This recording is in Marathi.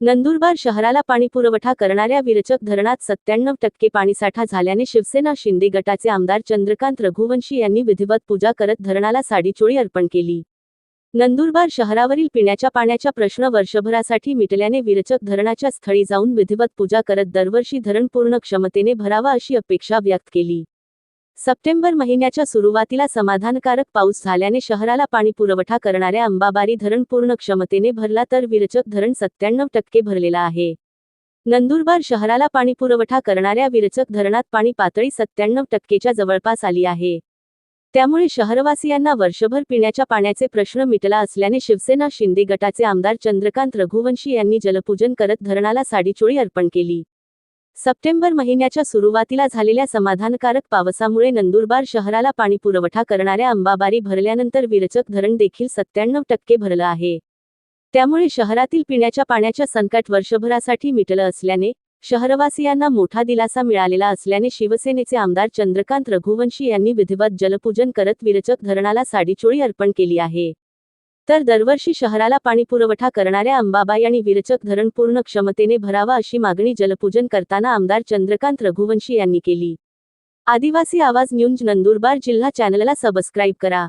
नंदुरबार शहराला पाणीपुरवठा करणाऱ्या विरचक धरणात सत्त्याण्णव टक्के पाणीसाठा झाल्याने शिवसेना शिंदे गटाचे आमदार चंद्रकांत रघुवंशी यांनी विधिवत पूजा करत धरणाला साडीचोळी अर्पण केली. नंदुरबार शहरावरील पिण्याच्या पाण्याचा प्रश्न वर्षभरासाठी मिटल्याने विरचक धरणाच्या स्थळी जाऊन विधिवत पूजा करत दरवर्षी धरण पूर्ण क्षमतेने भरावा अशी अपेक्षा व्यक्त केली. सप्टेंबर महिन्याच्या सुरुवातीला समाधानकारक पाऊस झाल्याने शहराला पाणीपुरवठा करणाऱ्या अंबाबारी धरण पूर्ण क्षमतेने भरला तर विरचक धरण सत्त्याण्णव टक्के भरलेला आहे. नंदुरबार शहराला पाणीपुरवठा करणाऱ्या विरचक धरणात पाणी पातळी सत्त्याण्णव टक्केच्या जवळपास आली आहे. त्यामुळे शहरवासियांना वर्षभर पिण्याच्या पाण्याचे प्रश्न मिटला असल्याने शिवसेना शिंदे गटाचे आमदार चंद्रकांत रघुवंशी यांनी जलपूजन करत धरणाला साडीचोळी अर्पण केली. सप्टेंबर महिन्याच्या सुरुवातीला झालेल्या समाधानकारक पावसामुळे नंदुरबार शहराला पाणीपुरवठा करणाऱ्या अंबाबारी भरल्यानंतर विरचक धरण देखील सत्त्याण्णव टक्के भरलं आहे. त्यामुळे शहरातील पिण्याच्या पाण्याच्या संकट वर्षभरासाठी मिटलं असल्याने शहरवासियांना मोठा दिलासा मिळालेला असल्याने शिवसेनेचे आमदार चंद्रकांत रघुवंशी यांनी विधिवत जलपूजन करत विरचक धरणाला साडीचोळी अर्पण केली आहे. तर दरवर्षी शहराला पाणीपुरवठा करणाऱ्या अंबाबाई आणि विरचक धरण पूर्ण क्षमतेने भरावा अशी मागणी जलपूजन करताना आमदार चंद्रकांत रघुवंशी यांनी केली. आदिवासी आवाज न्यूज नंदुरबार जिल्हा चॅनलला सबस्क्राईब करा.